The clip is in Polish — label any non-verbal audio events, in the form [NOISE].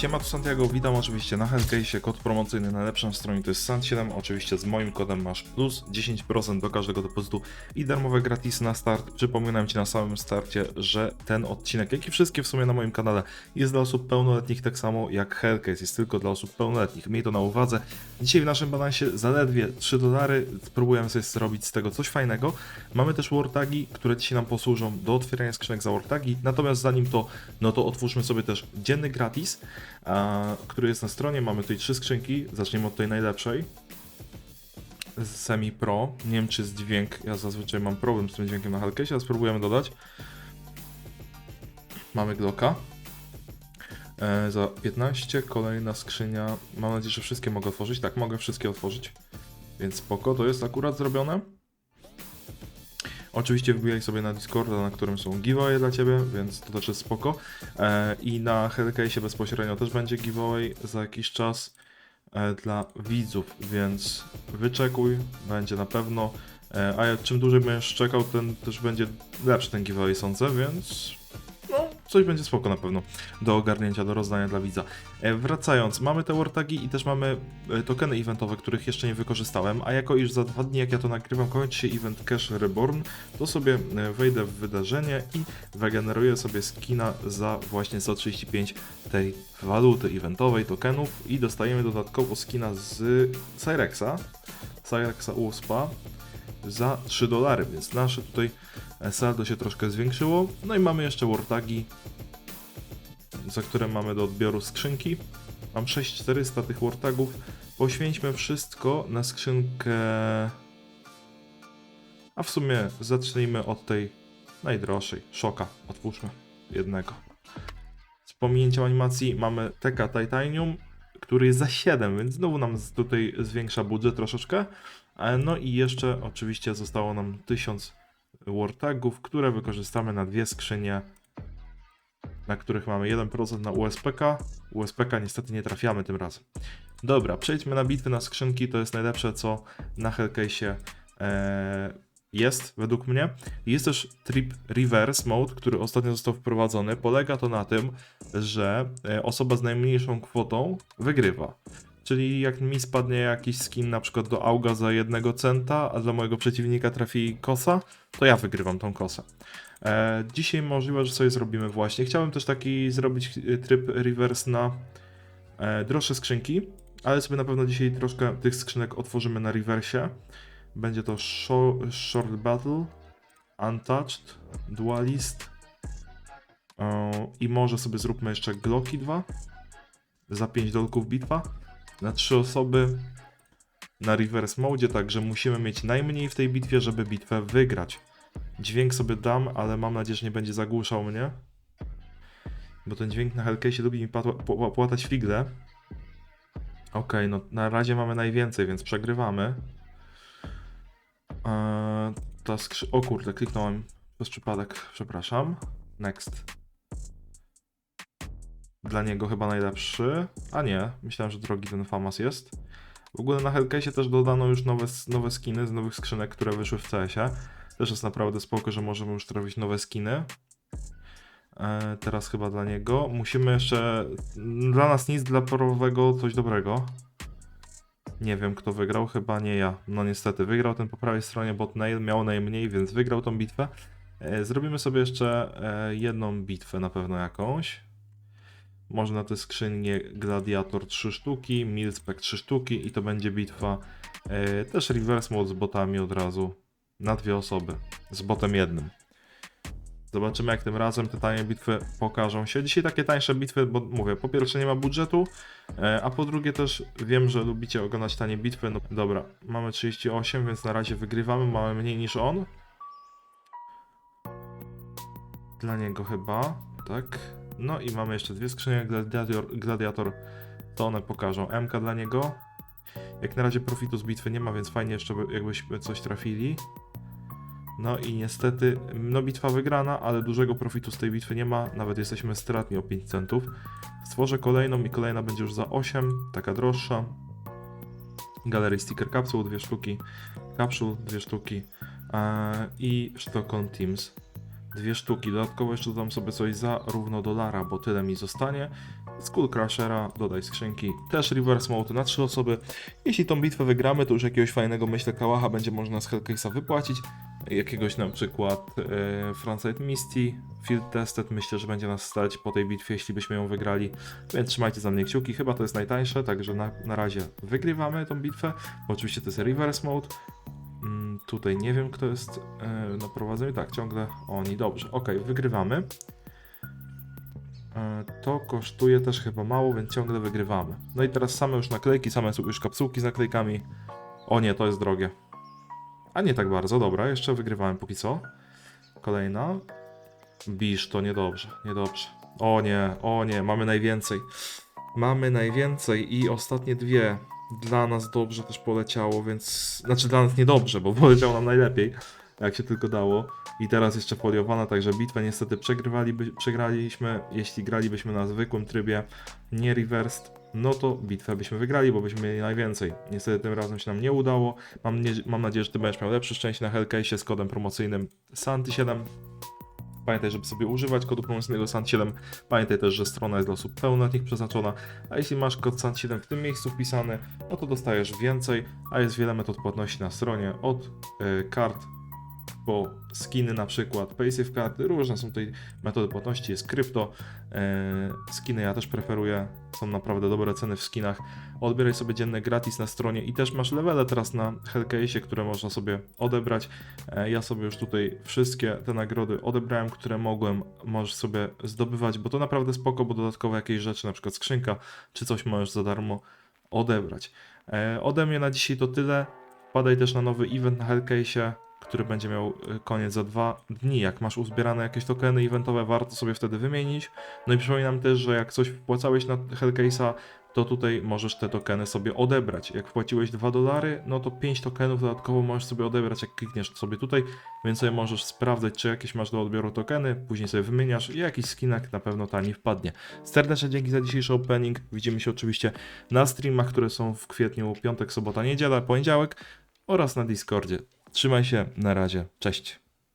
Siema, tu Santiago, witam oczywiście na Hellcase, kod promocyjny na stronie to jest SAN7, oczywiście z moim kodem masz plus 10% do każdego depozytu i darmowe gratis na start. Przypominam Ci na samym starcie, że ten odcinek, jak i wszystkie w sumie na moim kanale jest dla osób pełnoletnich tak samo jak Hellcase, jest tylko dla osób pełnoletnich, miej to na uwadze. Dzisiaj w naszym balansie zaledwie 3 dolary, spróbujemy sobie zrobić z tego coś fajnego. Mamy też wartagi, które dzisiaj nam posłużą do otwierania skrzynek za wartagi, natomiast zanim to, no to otwórzmy sobie też dzienny gratis, który jest na stronie. Mamy tutaj trzy skrzynki. Zaczniemy od tej najlepszej. Semi Pro. Nie wiem, czy jest dźwięk. Ja zazwyczaj mam problem z tym dźwiękiem na Hellcase, ale spróbujemy dodać. Mamy Glocka. E, za 15. Kolejna skrzynia. Mam nadzieję, że wszystkie mogę otworzyć. Tak, mogę wszystkie otworzyć. Więc spoko, to jest akurat zrobione. Oczywiście wbijaj sobie na Discorda, na którym są giveaway dla Ciebie, więc to też jest spoko. E, I na Hellcase bezpośrednio też będzie giveaway za jakiś czas e, dla widzów, więc wyczekuj, będzie na pewno. E, a czym dłużej będziesz czekał, ten też będzie lepszy ten giveaway sądzę, więc coś będzie spoko na pewno do ogarnięcia, do rozdania dla widza. E, wracając, mamy te wartagi i też mamy e, tokeny eventowe, których jeszcze nie wykorzystałem, a jako iż za dwa dni, jak ja to nagrywam, kończy się event Cash Reborn, to sobie e, wejdę w wydarzenie i wygeneruję sobie skina za właśnie 135 tej waluty eventowej, tokenów i dostajemy dodatkowo skina z Cyrexa, Cyrexa USPA za 3 dolary, więc nasze tutaj saldo się troszkę zwiększyło. No i mamy jeszcze wartagi, za które mamy do odbioru skrzynki. Mam 6400 tych wartagów. Poświęćmy wszystko na skrzynkę. A w sumie zacznijmy od tej najdroższej. Szoka. Otwórzmy jednego. Z pominięciem animacji mamy TK Titanium, który jest za 7, więc znowu nam tutaj zwiększa budżet troszeczkę. No i jeszcze oczywiście zostało nam 1000 wartagów, które wykorzystamy na dwie skrzynie, na których mamy 1% na USPK. USPK niestety nie trafiamy tym razem. Dobra, przejdźmy na bitwy na skrzynki, to jest najlepsze co na Hellcase'ie e, jest według mnie. Jest też trip reverse mode, który ostatnio został wprowadzony. Polega to na tym, że e, osoba z najmniejszą kwotą wygrywa. Czyli jak mi spadnie jakiś skin na przykład do auga za jednego centa, a dla mojego przeciwnika trafi kosa, to ja wygrywam tą kosę. E, dzisiaj możliwe, że sobie zrobimy właśnie. Chciałem też taki zrobić e, tryb reverse na e, droższe skrzynki, ale sobie na pewno dzisiaj troszkę tych skrzynek otworzymy na reversie. Będzie to Short, short Battle, Untouched, Dualist e, i może sobie zróbmy jeszcze Glocki 2 za 5 dolków bitwa na 3 osoby na reverse mode, także musimy mieć najmniej w tej bitwie, żeby bitwę wygrać. Dźwięk sobie dam, ale mam nadzieję, że nie będzie zagłuszał mnie. Bo ten dźwięk na Hellcase lubi mi płatać figle. Okej, no na razie mamy najwięcej, więc przegrywamy. Eee, ta skrzy... O kurde, kliknąłem przez przypadek, przepraszam. Next. Dla niego chyba najlepszy. A nie, myślałem, że drogi ten Famas jest. W ogóle na Hellcase też dodano już nowe, nowe skiny z nowych skrzynek, które wyszły w CS-ie. Też jest naprawdę spoko, że możemy już trafić nowe skiny. E, teraz chyba dla niego. Musimy jeszcze. Dla nas nic, dla porowego coś dobrego. Nie wiem kto wygrał, chyba nie ja. No niestety, wygrał ten po prawej stronie botnail, miał najmniej, więc wygrał tą bitwę. E, zrobimy sobie jeszcze e, jedną bitwę na pewno jakąś. Może na te skrzynie Gladiator 3 sztuki, Milspec 3 sztuki i to będzie bitwa e, też reverse mode z botami od razu na dwie osoby, z botem jednym. Zobaczymy jak tym razem te tanie bitwy pokażą się. Dzisiaj takie tańsze bitwy, bo mówię, po pierwsze nie ma budżetu, e, a po drugie też wiem, że lubicie oglądać tanie bitwy. No dobra, mamy 38, więc na razie wygrywamy, mamy mniej niż on. Dla niego chyba, tak. No i mamy jeszcze dwie skrzynie Gladiator, Gladiator to one pokażą. MK dla niego. Jak na razie profitu z bitwy nie ma, więc fajnie jeszcze by- jakbyśmy coś trafili. No i niestety, no bitwa wygrana, ale dużego profitu z tej bitwy nie ma, nawet jesteśmy stratni o 5 centów. Stworzę kolejną i kolejna będzie już za 8, taka droższa. Galerii Sticker Capsule, dwie sztuki. Capsule, dwie sztuki. Eee, I Stockholm Teams, dwie sztuki. Dodatkowo jeszcze dodam sobie coś za równo dolara, bo tyle mi zostanie. Skull Crushera, dodaj skrzynki, też Reverse Mode na 3 osoby. Jeśli tą bitwę wygramy, to już jakiegoś fajnego, myślę, kałacha będzie można z Hellcase'a wypłacić. Jakiegoś na przykład e, Frontlight Misty, Field Tested, myślę, że będzie nas stać po tej bitwie, jeśli byśmy ją wygrali. Więc trzymajcie za mnie kciuki, chyba to jest najtańsze, także na, na razie wygrywamy tą bitwę, bo oczywiście to jest Reverse Mode. Mm, tutaj nie wiem, kto jest e, na prowadzeniu. Tak, ciągle oni. Dobrze, ok, wygrywamy. E, to kosztuje też chyba mało, więc ciągle wygrywamy. No i teraz same już naklejki, same już kapsułki z naklejkami. O nie, to jest drogie. A nie tak bardzo, dobra, jeszcze wygrywałem póki co. Kolejna. Bisz, to niedobrze, niedobrze. O nie, o nie, mamy najwięcej. Mamy najwięcej i ostatnie dwie dla nas dobrze też poleciało, więc... Znaczy dla nas niedobrze, bo [LAUGHS] poleciało nam najlepiej, jak się tylko dało. I teraz jeszcze foliowana, także bitwę niestety przegraliśmy. Jeśli gralibyśmy na zwykłym trybie, nie reversed, no to bitwę byśmy wygrali, bo byśmy mieli najwięcej. Niestety tym razem się nam nie udało. Mam, nie, mam nadzieję, że ty będziesz miał lepsze szczęście na Hellcase z kodem promocyjnym SANTY7. Pamiętaj, żeby sobie używać kodu promocyjnego SANT7. Pamiętaj też, że strona jest dla osób pełnoletnich przeznaczona, a jeśli masz kod SANT7 w tym miejscu wpisany, no to dostajesz więcej, a jest wiele metod płatności na stronie, od y, kart po skiny na przykład, paysafe karty, różne są tutaj metody płatności, jest krypto, y, skiny ja też preferuję, są naprawdę dobre ceny w skinach, odbieraj sobie dzienne gratis na stronie i też masz levele teraz na Hellcase, które można sobie odebrać, E, Ja sobie już tutaj wszystkie te nagrody odebrałem, które mogłem, możesz sobie zdobywać, bo to naprawdę spoko, bo dodatkowe jakieś rzeczy, na przykład skrzynka, czy coś możesz za darmo odebrać. E, Ode mnie na dzisiaj to tyle. Wpadaj też na nowy event na Hellcase, który będzie miał e, koniec za dwa dni. Jak masz uzbierane jakieś tokeny eventowe, warto sobie wtedy wymienić. No i przypominam też, że jak coś wpłacałeś na Hellcase'a, to tutaj możesz te tokeny sobie odebrać. Jak wpłaciłeś 2 dolary, no to 5 tokenów dodatkowo możesz sobie odebrać, jak klikniesz sobie tutaj, więc sobie możesz sprawdzać, czy jakieś masz do odbioru tokeny, później sobie wymieniasz i jakiś skinak na pewno tani wpadnie. Serdeczne dzięki za dzisiejszy opening. Widzimy się oczywiście na streamach, które są w kwietniu, piątek, sobota, niedziela, poniedziałek oraz na Discordzie. Trzymaj się, na razie, cześć.